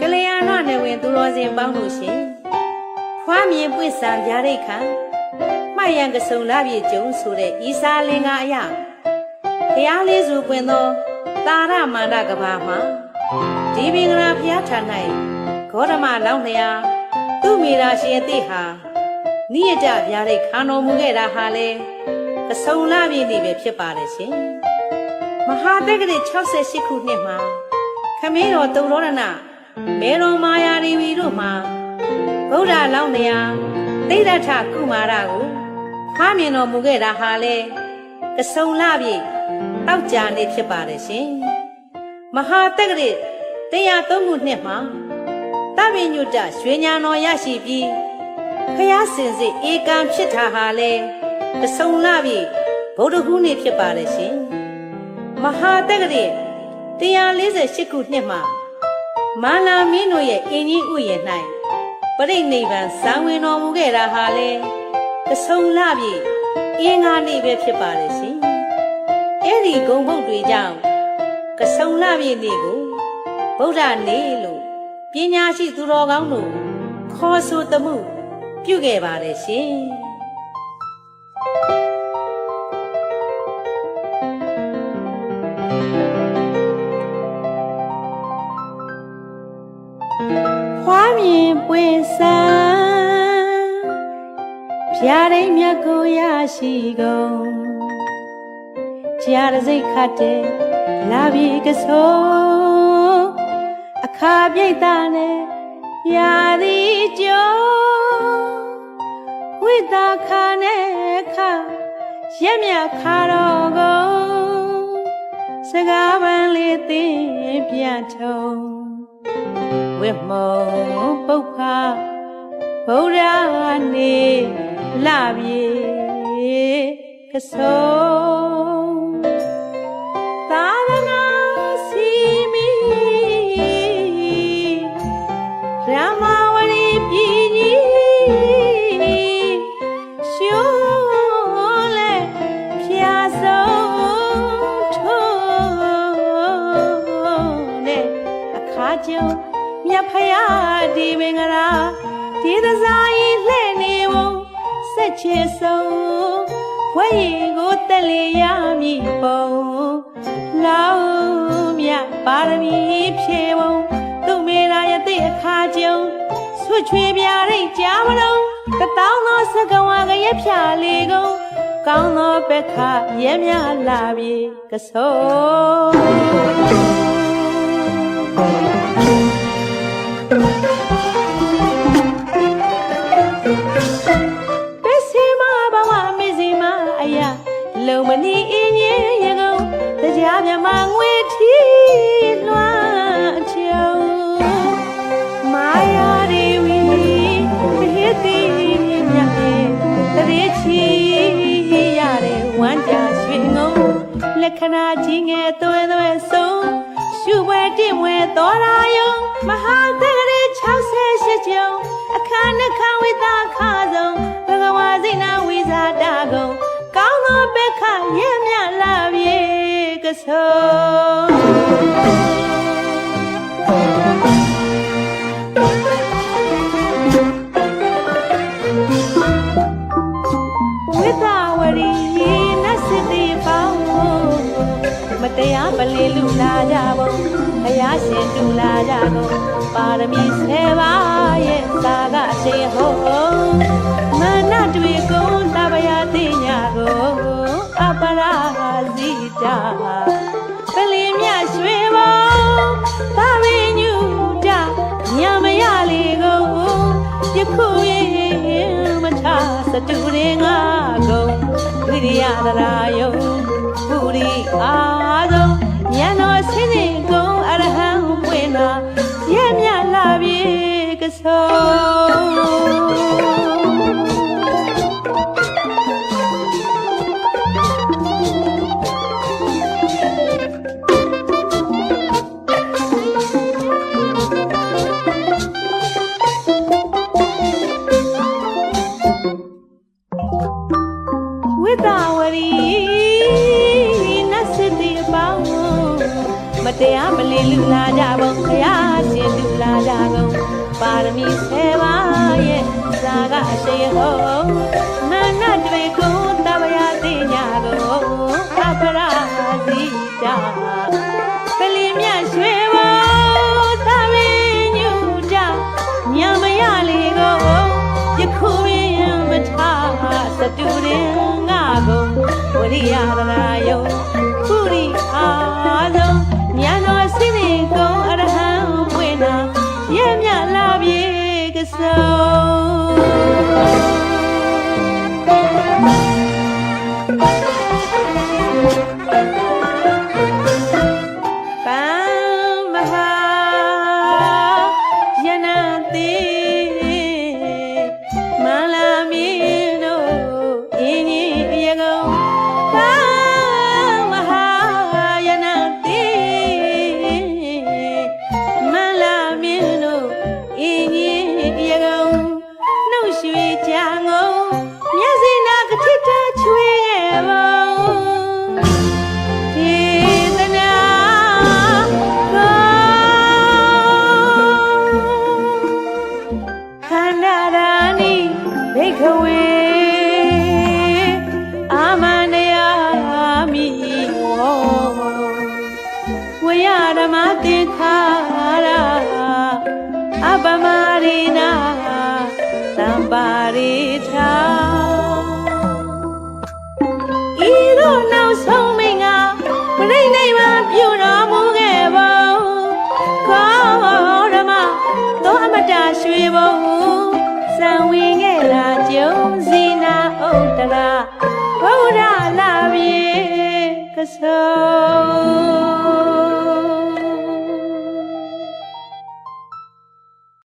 ကလျာဏနယ်ဝင်သူတော်စင်ပေါင်းလို့ရှင်ဖွားမြင်ပွင့်ဆံဗျာဒိတ်ခံမှတ်ရန်ကစုံလာပြေကျုံဆိုတဲ့ဤစာလင်္ကာအယဘုရားလေးစုပွင့်သောတာရမန္တကဘာမှာဒီပင်ကရာဘုရားထံ၌ဂေါတမလောင်းလျာသူ့မိရာရှင်အသိဟာနိယတဗျာဒိတ်ခံတော်မူခဲ့တာဟာလေ ကစုံလာပြေနေပဲဖြစ်ပါတယ်ရှင်မဟာတက္ကရာ68ခုနှစ်မှာခမင်းတော်တုံရောဒနာမေတော်မာယာရီဝီတို့မှာဗုဒ္ဓလောင်းနေရာတိဋ္ဌထကုမာရကိုဖားမြင်တော်မူခဲ့တာဟာလေကစုံလပြည့်တောက်ကြနေဖြစ်ပါတယ်ရှင်မဟာတက္ကရာတရားသုံးခုနှစ်မှာတပင်ညုတရွှေညာတော်ရရှိပြီးဖျားစင်စစ်ဧကံဖြစ်တာဟာလေ ကစုံလပြည့်ဗုဒ္ဓဟူးနေ့ဖြစ်ပါတယ်ရှင်မဟာတက္ကရာ148ခုနှစ်မှာမာလာမင်းတို့ရဲ့အင်ကြီးဥယျာဉ်၌ပရိနိဗ္ဗာန်ဇံဝင်တော်မူခဲ့တာဟာလေကဆုံလပြီအင်္ဂါနေ့ပဲဖြစ်ပါတယ်ရှင်။အဲ့ဒီဂုံဘုတ်တွေကြောင့်ကဆုံလပြီနေ့ကိုဗုဒ္ဓနေ့လို့ပညာရှိသူတော်ကောင်းတို့ခေါ်ဆိုသမှုပြုခဲ့ပါတယ်ရှင်။ မြင်ပွင့်ဆန်းဖြာရိတ်မြတ်ကိုရရှိကုန်ကြာရစိတ်ခတ်တဲ့လာပြီကဆိုးအခါပြိတ်တာနဲ့ရာသည်ကျော်ဝိတာခါနဲ့ခရက်မြတ်ခါတော်ကုန်စကားပန်းလေးသိပြန် ထုံးဝိမောပုပ္ဖဗုဒ္ဓနေလပြေကဆုံး မြတ်ဖယားဒီမင်္ဂလာဒီသစားကြီးလှဲ့နေဝုံစက်ချေဆုံးဘွဲရီကိုတက်လေရမည်ပုံလောင်းမြတ်ပါရမီဖြေဝုံသူမေရာယတိအခါကျုံဆွချွေပြရိတ်ကြားမလုံးတတောင်းသောစကဝါကရက်ဖြာလေးကုန်ကောင်းသောဘက်ခရဲမြလာပြီကဆိုး ခဏာကြီးငယ်သွဲသွဲဆုံးရှုပွဲတင့်ဝဲတော်ရာယုံမဟာသက္ကရေ68ကျုံအခါနှခဝိတာခါဆုံးဘဂဝါစိနာဝိဇာတကုံကောင်းသောဘက်ခရဲမြလာပြေကဆုံး တရားပလီလူလာကြပုံဘုရားရှင်တူလာကြကုန်ပါရမီဆယ်ပါးရဲ့သာကအရှိန်ဟုံးမနတွေကုန်တပယာတိညာကိုအပရာဇိတာပလီမြရွှေဘုံသာဝိညုတညမရလေကုန်ယခုရင်မထစတူရင်ငါကုန်ဝိရိယတရာယုံပုရိအာ လာ ပါရမီဆယ်ပါးရဲ့ဇာကအရှိန်ဟုတ်မနတ်တွေကိုတပရသိညာကုန်အပရာစီကြပလီမြရွှေဘုံသမင်းညူကြညမရလေကိုယခုရင်မထားစတူရင်ငါကုန်ဝရိယသရာယုံ က တရွှေဘုံစံဝင်ခဲ့လာကျုံစီနာဥဒ္ဒရာဗုဒ္ဓလာပြေကဆုံ